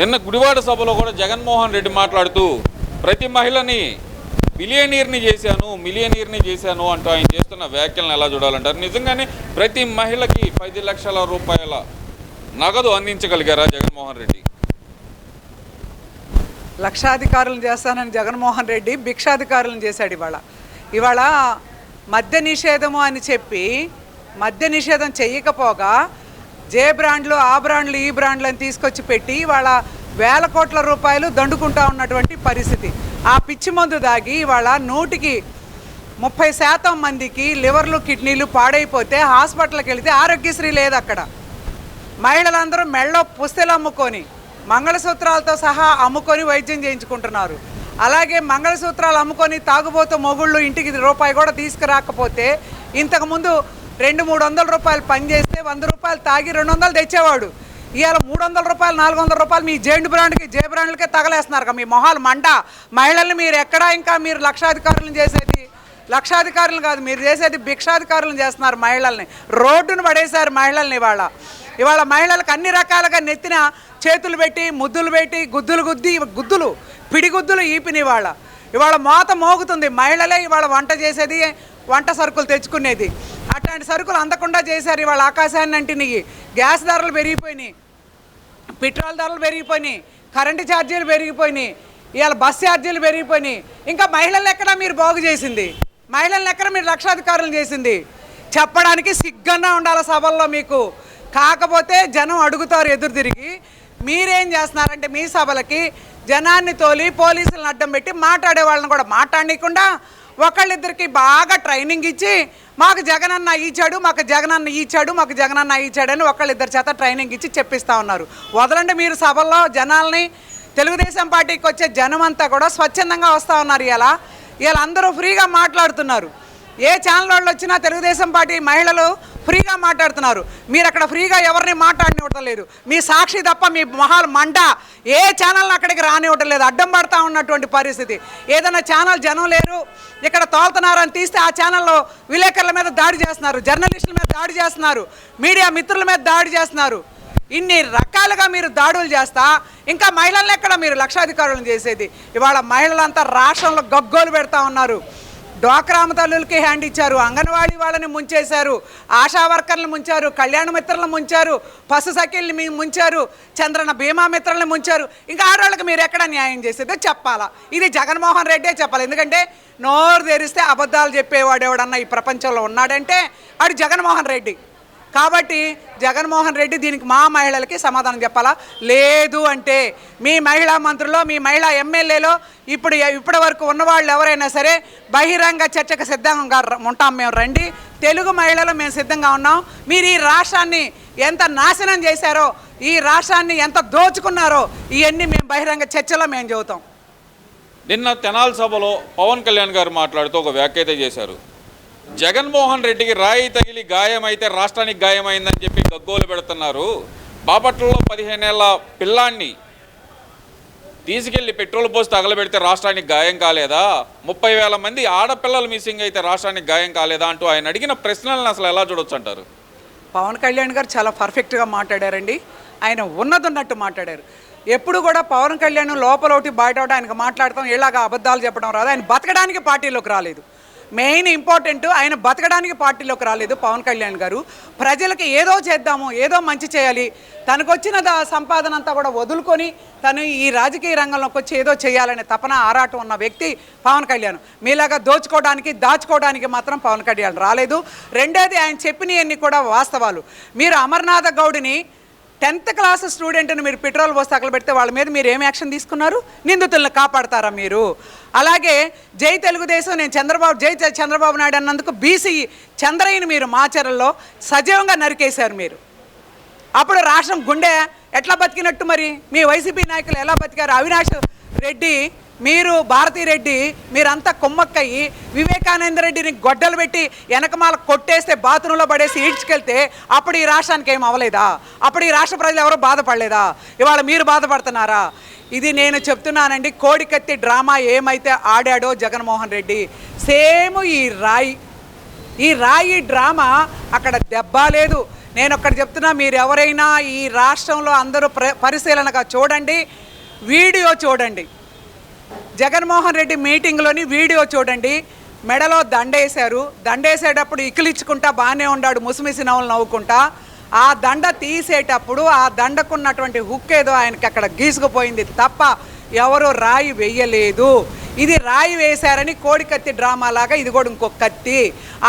నిన్న గుడివాడ సభలో కూడా జగన్మోహన్ రెడ్డి మాట్లాడుతూ ప్రతి మహిళని మిలియనీర్ని చేశాను మిలియనీర్ని చేశాను అంటూ ఆయన చేస్తున్న వ్యాఖ్యలను ఎలా చూడాలంటారు? నిజంగానే ప్రతి మహిళకి పది లక్షల రూపాయల నగదు అందించగలిగారా జగన్మోహన్ రెడ్డి? లక్షాధికారులను చేస్తానని జగన్మోహన్ రెడ్డి భిక్షాధికారులను చేశాడు ఇవాళ. ఇవాళ మద్య నిషేధము అని చెప్పి మద్య నిషేధం చెయ్యకపోగా జే బ్రాండ్లు ఆ బ్రాండ్లు ఈ బ్రాండ్లు అని తీసుకొచ్చి పెట్టి వాళ్ళ వేల కోట్ల రూపాయలు దండుకుంటా ఉన్నటువంటి పరిస్థితి. ఆ పిచ్చి మందు దాగి ఇవాళ నూటికి ముప్పై శాతం మందికి లివర్లు కిడ్నీలు పాడైపోతే హాస్పిటల్కి వెళితే ఆరోగ్యశ్రీ లేదు అక్కడ. మహిళలందరూ మెళ్ళ పుస్తెలు అమ్ముకొని మంగళసూత్రాలతో సహా అమ్ముకొని వైద్యం చేయించుకుంటున్నారు. అలాగే మంగళసూత్రాలు అమ్ముకొని తాగుబోతూ మొగుళ్ళు ఇంటికి రూపాయి కూడా తీసుకురాకపోతే ఇంతకుముందు రెండు మూడు వందల రూపాయలు పని చేస్తే వంద రూపాయలు తాగి రెండు వందలు తెచ్చేవాడు. ఇవాళ మూడు వందల రూపాయలు నాలుగు వందల రూపాయలు మీ జేండు బ్రాండ్కి జే బ్రాండ్లకే తగలేస్తున్నారు కదా మీ మొహాలు మంట మహిళల్ని మీరు ఎక్కడా ఇంకా మీరు లక్షాధికారులను చేసేది? లక్షాధికారులు కాదు మీరు చేసేది భిక్షాధికారులను చేస్తున్నారు మహిళల్ని. రోడ్డును పడేశారు మహిళల్ని ఇవాళ. ఇవాళ మహిళలకు అన్ని రకాలుగా నెత్తిన చేతులు పెట్టి ముద్దులు పెట్టి గుద్దులు గుద్ది గుద్దులు పిడిగుద్దులు ఈపిని ఇవాళ. ఇవాళ మోత మోగుతుంది. మహిళలే ఇవాళ వంట చేసేది వంట సరుకులు తెచ్చుకునేది. అట్లాంటి సరుకులు అందకుండా చేశారు ఇవాళ ఆకాశాన్ని అంటినవి గ్యాస్ ధరలు పెరిగిపోయినాయి. పెట్రోల్ ధరలు పెరిగిపోయినాయి. కరెంటు ఛార్జీలు పెరిగిపోయినాయి. ఇవాళ బస్ ఛార్జీలు పెరిగిపోయినాయి. ఇంకా మహిళలు ఎక్కడ మీరు బాగు చేసింది? మహిళల ఎక్కడ మీరు లక్షాధికారులు చేసింది? చెప్పడానికి సిగ్గన్నా ఉండాలి సభల్లో మీకు. కాకపోతే జనం అడుగుతారు ఎదురు తిరిగి మీరేం చేస్తున్నారంటే మీ సభలకి జనాన్ని తోలి పోలీసులను అడ్డం పెట్టి మాట్లాడే వాళ్ళని కూడా మాట్లాడకుండా ఒకళ్ళిద్దరికి బాగా ట్రైనింగ్ ఇచ్చి మాకు జగనన్న ఇచ్చాడు మాకు జగనన్న ఇచ్చాడు మాకు జగనన్న ఇచ్చాడు అని ఒకళ్ళిద్దరి చేత ట్రైనింగ్ ఇచ్చి చెప్పిస్తా ఉన్నారు. వదలండి మీరు సభల్లో జనాల్ని. తెలుగుదేశం పార్టీకి వచ్చే జనం అంతా కూడా స్వచ్ఛందంగా వస్తూ ఉన్నారు ఇలా ఇలా అందరూ ఫ్రీగా మాట్లాడుతున్నారు. ఏ ఛానల్ వాళ్ళు వచ్చినా తెలుగుదేశం పార్టీ మహిళలు ఫ్రీగా మాట్లాడుతున్నారు. మీరు అక్కడ ఫ్రీగా ఎవరిని మాట్లాడనివ్వటం లేదు మీ సాక్షి తప్ప మీ మొహాలు మంట ఏ ఛానల్ని అక్కడికి రానివ్వటం లేదు అడ్డం పడతా ఉన్నటువంటి పరిస్థితి. ఏదైనా ఛానల్ జనం లేరు. ఇక్కడ తోలుతున్నారని తీస్తే ఆ ఛానల్లో విలేకరుల మీద దాడి చేస్తున్నారు. జర్నలిస్టుల మీద దాడి చేస్తున్నారు. మీడియా మిత్రుల మీద దాడి చేస్తున్నారు. ఇన్ని రకాలుగా మీరు దాడులు చేస్తా ఇంకా మహిళలను ఎక్కడ మీరు లక్షాధికారులను చేసేది? ఇవాళ మహిళలంతా రాష్ట్రంలో గగ్గోలు పెడతా ఉన్నారు. డ్వాక్రామ తల్లులకి హ్యాండ్ ఇచ్చారు. అంగన్వాడీ వాళ్ళని ముంచేశారు. ఆశా వర్కర్లను ముంచారు. కళ్యాణ మిత్రులను ముంచారు. పశు సఖీల్ని మీ ముంచారు. చంద్రన భీమా మిత్రులను ముంచారు. ఇంకా ఆడవాళ్ళకి మీరు ఎక్కడ న్యాయం చేసేదో చెప్పాలా? ఇది జగన్మోహన్ రెడ్డే చెప్పాలి. ఎందుకంటే నోరు తెరిస్తే అబద్ధాలు చెప్పేవాడు ఎవడన్నా ఈ ప్రపంచంలో ఉన్నాడంటే వాడు జగన్మోహన్ రెడ్డి. కాబట్టి జగన్మోహన్ రెడ్డి దీనికి మా మహిళలకి సమాధానం చెప్పాలా? లేదు అంటే మీ మహిళా మంత్రులు మీ మహిళా ఎమ్మెల్యేలో ఇప్పుడు ఇప్పటి వరకు ఉన్నవాళ్ళు ఎవరైనా సరే బహిరంగ చర్చకు సిద్ధంగా ఉంటాం మేము రండి. తెలుగు మహిళలు మేము సిద్ధంగా ఉన్నాం. మీరు ఈ రాష్ట్రాన్ని ఎంత నాశనం చేశారో ఈ రాష్ట్రాన్ని ఎంత దోచుకున్నారో ఇవన్నీ మేము బహిరంగ చర్చలో మేము చెబుతాం. నిన్న తెనాల సభలో పవన్ కళ్యాణ్ గారు మాట్లాడుతూ ఒక వ్యాఖ్యత చేశారు. జగన్మోహన్ రెడ్డికి రాయి తగిలి గాయమైతే రాష్ట్రానికి గాయమైందని చెప్పి గగ్గోలు పెడుతున్నారు. బాపట్లలో పదిహేనేళ్ళ పిల్లాన్ని తీసుకెళ్ళి పెట్రోల్ పోసి తగలబెడితే రాష్ట్రానికి గాయం కాలేదా? ముప్పై వేల మంది ఆడపిల్లలు మిస్సింగ్ అయితే రాష్ట్రానికి గాయం కాలేదా అంటూ ఆయన అడిగిన ప్రశ్నలను అసలు ఎలా చూడొచ్చు అంటారు? పవన్ కళ్యాణ్ గారు చాలా పర్ఫెక్ట్గా మాట్లాడారండి. ఆయన ఉన్నదన్నట్టు మాట్లాడారు. ఎప్పుడు కూడా పవన్ కళ్యాణ్ లోపల ఒకటి బయట ఒకటి ఆయనకు మాట్లాడతాం ఇలాగా అబద్ధాలు చెప్పడం రాదు. ఆయన బతకడానికి పార్టీలోకి రాలేదు. మెయిన్ ఇంపార్టెంట్ ఆయన బతకడానికి పార్టీలోకి రాలేదు పవన్ కళ్యాణ్ గారు. ప్రజలకి ఏదో చేద్దాము ఏదో మంచి చేయాలి. తనకు వచ్చిన దా- సంపాదన అంతా కూడా వదులుకొని తను ఈ రాజకీయ రంగంలోకి వచ్చి ఏదో చేయాలనే తపన ఆరాటం ఉన్న వ్యక్తి పవన్ కళ్యాణ్. మీలాగా దోచుకోవడానికి దాచుకోవడానికి మాత్రం పవన్ కళ్యాణ్ రాలేదు. రెండోది ఆయన చెప్పినవన్నీ కూడా వాస్తవాలు. మీరు అమర్నాథ గౌడిని టెన్త్ క్లాస్ స్టూడెంట్ని మీరు పెట్రోల్ పోసి తగలబెడితే వాళ్ళ మీద మీరు ఏం యాక్షన్ తీసుకున్నారు? నిందితులను కాపాడతారా మీరు? అలాగే జై తెలుగుదేశం నేను చంద్రబాబు జై చంద్రబాబు నాయుడు అన్నందుకు బీసీ చంద్రయ్యని మీరు మాచర్లలో సజీవంగా నరికేశారు మీరు. అప్పుడు రాష్ట్రం గుండె ఎట్లా బతికినట్టు మరి? మీ వైసీపీ నాయకులు ఎలా బతికారు? అవినాష్ రెడ్డి మీరు భారతీరెడ్డి మీరంతా కుమ్మక్కయ్యి వివేకానంద రెడ్డిని గొడ్డలు పెట్టి వెనకమాల కొట్టేస్తే బాత్రూంలో పడేసి ఈడ్చుకెళ్తే అప్పుడు ఈ రాష్ట్రానికి ఏం అవ్వలేదా? అప్పుడు ఈ రాష్ట్ర ప్రజలు ఎవరో బాధపడలేదా? ఇవాళ మీరు బాధపడుతున్నారా? ఇది నేను చెప్తున్నానండి కోడికత్తి డ్రామా ఏమైతే ఆడాడో జగన్మోహన్ రెడ్డి సేమ్ ఈ రాయి ఈ రాయి డ్రామా అక్కడ దెబ్బ లేదు. నేను అక్కడ చెప్తున్నా మీరు ఎవరైనా ఈ రాష్ట్రంలో అందరూ ప్ర పరిశీలనగా చూడండి వీడియో చూడండి. జగన్మోహన్ రెడ్డి మీటింగ్లోని వీడియో చూడండి. మెడలో దండేశారు. దండేసేటప్పుడు ఇకిలిచ్చుకుంటా బాగానే ఉన్నాడు ముసిమిసి నవ్వులు నవ్వుకుంటా. ఆ దండ తీసేటప్పుడు ఆ దండకున్నటువంటి హుక్ ఏదో ఆయనకి అక్కడ గీసుకుపోయింది తప్ప ఎవరు రాయి వేయలేదు ఇది రాయి వేశారని కోడి కత్తి డ్రామా లాగా ఇది కూడా ఇంకో కత్తి.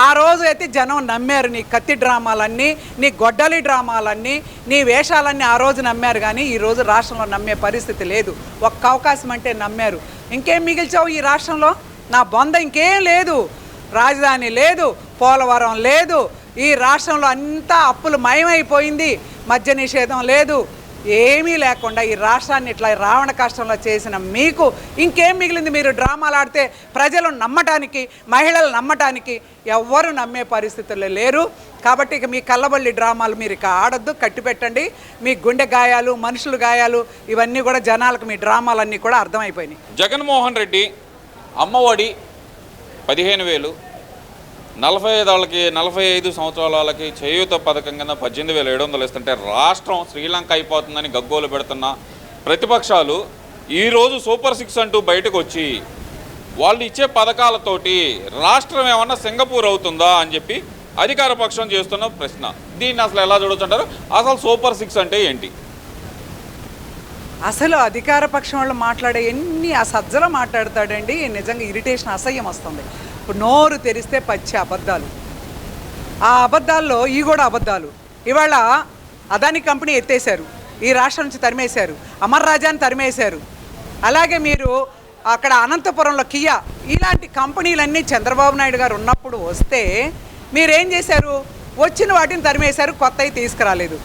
ఆ రోజు అయితే జనం నమ్మారు నీ కత్తి డ్రామాలన్నీ నీ గొడ్డలి డ్రామాలన్నీ నీ వేషాలన్నీ ఆ రోజు నమ్మారు కానీ ఈ రోజు రాష్ట్రంలో నమ్మే పరిస్థితి లేదు. ఒక్క అవకాశం అంటే నమ్మారు. ఇంకేం మిగిల్చావు ఈ రాష్ట్రంలో? నా బొంద ఇంకేం లేదు. రాజధాని లేదు పోలవరం లేదు. ఈ రాష్ట్రంలో అంతా అప్పులు మయమైపోయింది. మద్య నిషేధం లేదు. ఏమీ లేకుండా ఈ రాష్ట్రాన్ని ఇట్లా రావణ కష్టంలో చేసిన మీకు ఇంకేం మిగిలింది మీరు డ్రామాలు ఆడితే ప్రజలు నమ్మటానికి మహిళలు నమ్మటానికి ఎవ్వరు నమ్మే పరిస్థితుల్లో లేరు. కాబట్టి ఇక మీ కళ్ళబల్లి డ్రామాలు మీరు ఇక ఆడొద్దు కట్టిపెట్టండి. మీ గుండె గాయాలు మనుషులు గాయాలు ఇవన్నీ కూడా జనాలకు మీ డ్రామాలన్నీ కూడా అర్థమైపోయినాయి. జగన్మోహన్ రెడ్డి అమ్మఒడి పదిహేను వేలు నలభై ఐదు వాళ్ళకి నలభై ఐదు సంవత్సరాల వాళ్ళకి చేయూత పథకం కింద పద్దెనిమిది వేల ఏడు వందలు ఇస్తుంటే రాష్ట్రం శ్రీలంక అయిపోతుందని గగ్గోలు పెడుతున్న ప్రతిపక్షాలు ఈరోజు సూపర్ సిక్స్ అంటూ బయటకు వచ్చి వాళ్ళు ఇచ్చే పథకాలతోటి రాష్ట్రం ఏమన్నా సింగపూర్ అవుతుందా అని చెప్పి అధికార పక్షం చేస్తున్న ప్రశ్న. దీన్ని అసలు ఎలా చూడొచ్చంటారు? అసలు సూపర్ సిక్స్ అంటే ఏంటి? అసలు అధికార పక్షం వాళ్ళు మాట్లాడే ఎన్ని అసజ్జలు మాట్లాడతాడండి. నిజంగా ఇరిటేషన్ అసహ్యం వస్తుంది. నోరు తెరిస్తే పచ్చి అబద్ధాలు. ఆ అబద్ధాల్లో ఈ కూడా అబద్ధాలు. ఇవాళ అదాని కంపెనీ ఎత్తేశారు. ఈ రాష్ట్రం నుంచి తరిమేశారు. అమర్ రాజాని తరిమేశారు. అలాగే మీరు అక్కడ అనంతపురంలో కియా ఇలాంటి కంపెనీలన్నీ చంద్రబాబు నాయుడు గారు ఉన్నప్పుడు వస్తే మీరేం చేశారు? వచ్చిన వాటిని తరిమేశారు. కొత్తవి తీసుకురాలేదు.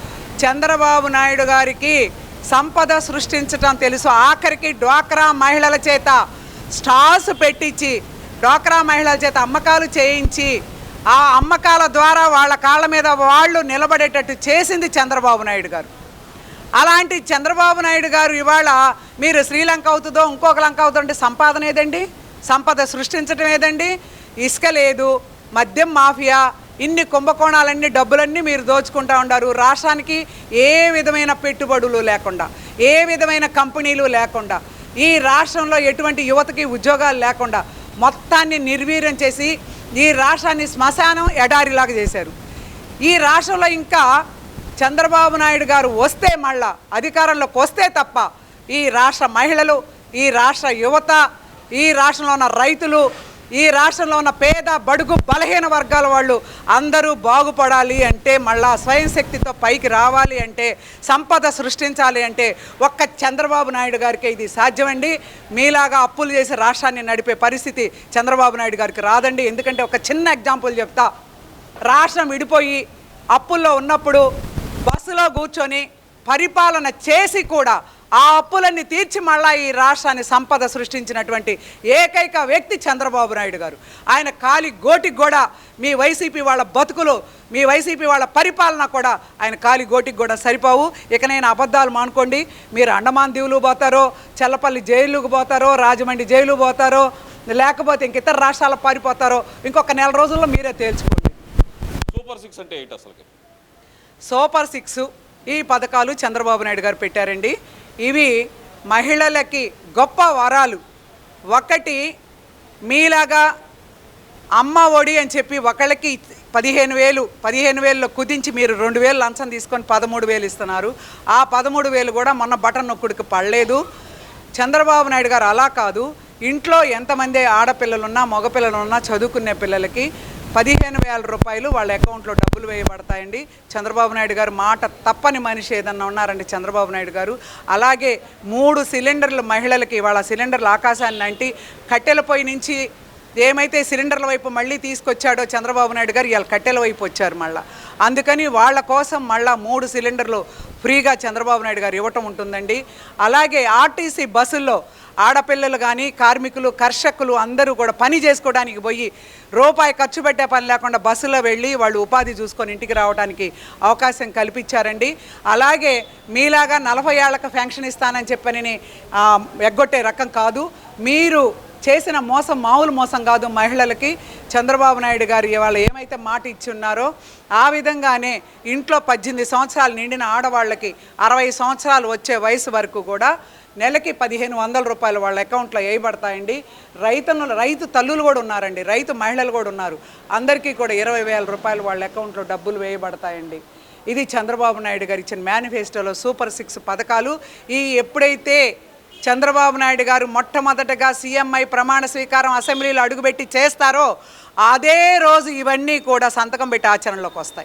చంద్రబాబు నాయుడు గారికి సంపద సృష్టించటం తెలుసు. ఆఖరికి డ్వాక్రా మహిళల చేత స్టాస్ పెట్టించి డ్వాక్రా మహిళల చేత అమ్మకాలు చేయించి ఆ అమ్మకాల ద్వారా వాళ్ళ కాళ్ళ మీద వాళ్ళు నిలబడేటట్టు చేసింది చంద్రబాబు నాయుడు గారు. అలాంటి చంద్రబాబు నాయుడు గారు ఇవాళ మీరు శ్రీలంక అవుతుందో ఇంకొక లంక అవుతుంటే సంపాదన ఏదండి? సంపద సృష్టించడం ఏదండి? ఇసుక లేదు మద్యం మాఫియా ఇన్ని కుంభకోణాలన్నీ డబ్బులన్నీ మీరు దోచుకుంటా ఉండారు రాష్ట్రానికి ఏ విధమైన పెట్టుబడులు లేకుండా ఏ విధమైన కంపెనీలు లేకుండా ఈ రాష్ట్రంలో ఎటువంటి యువతకి ఉద్యోగాలు లేకుండా మొత్తాన్ని నిర్వీర్యం చేసి ఈ రాష్ట్రాన్ని శ్మశానం ఎడారిలాగా చేశారు. ఈ రాష్ట్రంలో ఇంకా చంద్రబాబు నాయుడు గారు వస్తే మళ్ళా అధికారంలోకి వస్తే తప్ప ఈ రాష్ట్ర మహిళలు ఈ రాష్ట్ర యువత ఈ రాష్ట్రంలో ఉన్న రైతులు ఈ రాష్ట్రంలో ఉన్న పేద బడుగు బలహీన వర్గాల వాళ్ళు అందరూ బాగుపడాలి అంటే మళ్ళా స్వయం శక్తితో పైకి రావాలి అంటే సంపద సృష్టించాలి అంటే ఒక్క చంద్రబాబు నాయుడు గారికి ఇది సాధ్యమండి. మీలాగా అప్పులు చేసి రాష్ట్రాన్ని నడిపే పరిస్థితి చంద్రబాబు నాయుడు గారికి రాదండి. ఎందుకంటే ఒక చిన్న ఎగ్జాంపుల్ చెప్తా. రాష్ట్రం విడిపోయి అప్పుల్లో ఉన్నప్పుడు బస్సులో కూర్చొని పరిపాలన చేసి కూడా ఆ అప్పులన్నీ తీర్చి మళ్ళా ఈ రాష్ట్రాన్ని సంపద సృష్టించినటువంటి ఏకైక వ్యక్తి చంద్రబాబు నాయుడు గారు. ఆయన కాలి గోటికి కూడా మీ వైసీపీ వాళ్ళ బతుకులు మీ వైసీపీ వాళ్ళ పరిపాలన కూడా ఆయన కాలి గోటికి కూడా సరిపోవు. ఇక నేను అబద్ధాలు మానుకోండి. మీరు అండమాన్ దీవులు పోతారో చల్లపల్లి జైలుకు పోతారో రాజమండ్రి జైలు పోతారో లేకపోతే ఇంక ఇతర రాష్ట్రాలకు పారిపోతారో ఇంకొక నెల రోజుల్లో మీరే తేల్చుకోండి. సూపర్ సిక్స్ అంటే సూపర్ సిక్స్ ఈ పథకాలు చంద్రబాబు నాయుడు గారు పెట్టారండి. ఇవి మహిళలకి గొప్ప వరాలు. ఒకటి మీలాగా అమ్మ ఒడి అని చెప్పి ఒకళ్ళకి పదిహేను వేలు పదిహేను వేలలో కుదించి మీరు రెండు వేలు లంచం తీసుకొని పదమూడు వేలు ఇస్తున్నారు. ఆ పదమూడు వేలు కూడా మొన్న బటన్ నొక్కుడికి పడలేదు. చంద్రబాబు నాయుడు గారు అలా కాదు. ఇంట్లో ఎంతమంది ఆడపిల్లలున్నా మగపిల్లలున్నా చదువుకునే పిల్లలకి పదిహేను వేల రూపాయలు వాళ్ళ అకౌంట్లో డబ్బులు వేయబడతాయండి. చంద్రబాబు నాయుడు గారు మాట తప్పని మనిషి ఏదన్నా ఉన్నారండి చంద్రబాబు నాయుడు గారు. అలాగే మూడు సిలిండర్లు మహిళలకి వాళ్ళ సిలిండర్లు ఆకాశాన్ని అంటి కట్టెల పొయ్యి నుంచి ఏమైతే సిలిండర్ల వైపు మళ్ళీ తీసుకొచ్చాడో చంద్రబాబు నాయుడు గారు ఇవాళ కట్టెల వైపు వచ్చారు మళ్ళా. అందుకని వాళ్ళ కోసం మళ్ళా మూడు సిలిండర్లు ఫ్రీగా చంద్రబాబు నాయుడు గారు ఇవ్వటం ఉంటుందండి. అలాగే ఆర్టీసీ బస్సుల్లో ఆడపిల్లలు కానీ కార్మికులు కర్షకులు అందరూ కూడా పని చేసుకోవడానికి పోయి రూపాయి ఖర్చు పెట్టే పని లేకుండా బస్సులో వెళ్ళి వాళ్ళు ఉపాధి చూసుకొని ఇంటికి రావడానికి అవకాశం కల్పించారండి. అలాగే మీలాగా నలభై ఏళ్ళకి ఫ్యాంక్షన్ ఇస్తానని చెప్పని ఎగ్గొట్టే రకం కాదు. మీరు చేసిన మోసం మామూలు మోసం కాదు. మహిళలకి చంద్రబాబు నాయుడు గారు ఇవాళ ఏమైతే మాట ఇచ్చి ఉన్నారో ఆ విధంగానే ఇంట్లో పద్దెనిమిది సంవత్సరాలు నిండిన ఆడవాళ్ళకి అరవై సంవత్సరాలు వచ్చే వయసు వరకు కూడా నెలకి పదిహేను వందల రూపాయలు వాళ్ళ అకౌంట్లో వేయబడతాయండి. రైతులు రైతు తల్లులు కూడా ఉన్నారండి. రైతు మహిళలు కూడా ఉన్నారు. అందరికీ కూడా ఇరవై వేల రూపాయలు వాళ్ళ అకౌంట్లో డబ్బులు వేయబడతాయండి. ఇది చంద్రబాబు నాయుడు గారు ఇచ్చిన మేనిఫెస్టోలో సూపర్ సిక్స్ పథకాలు. ఈ ఎప్పుడైతే చంద్రబాబు నాయుడు గారు మొట్టమొదటగా సీఎంఐ ప్రమాణ స్వీకారం అసెంబ్లీలో అడుగుపెట్టి చేస్తారో అదే రోజు ఇవన్నీ కూడా సంతకం పెట్టి ఆచరణలోకి వస్తాయి.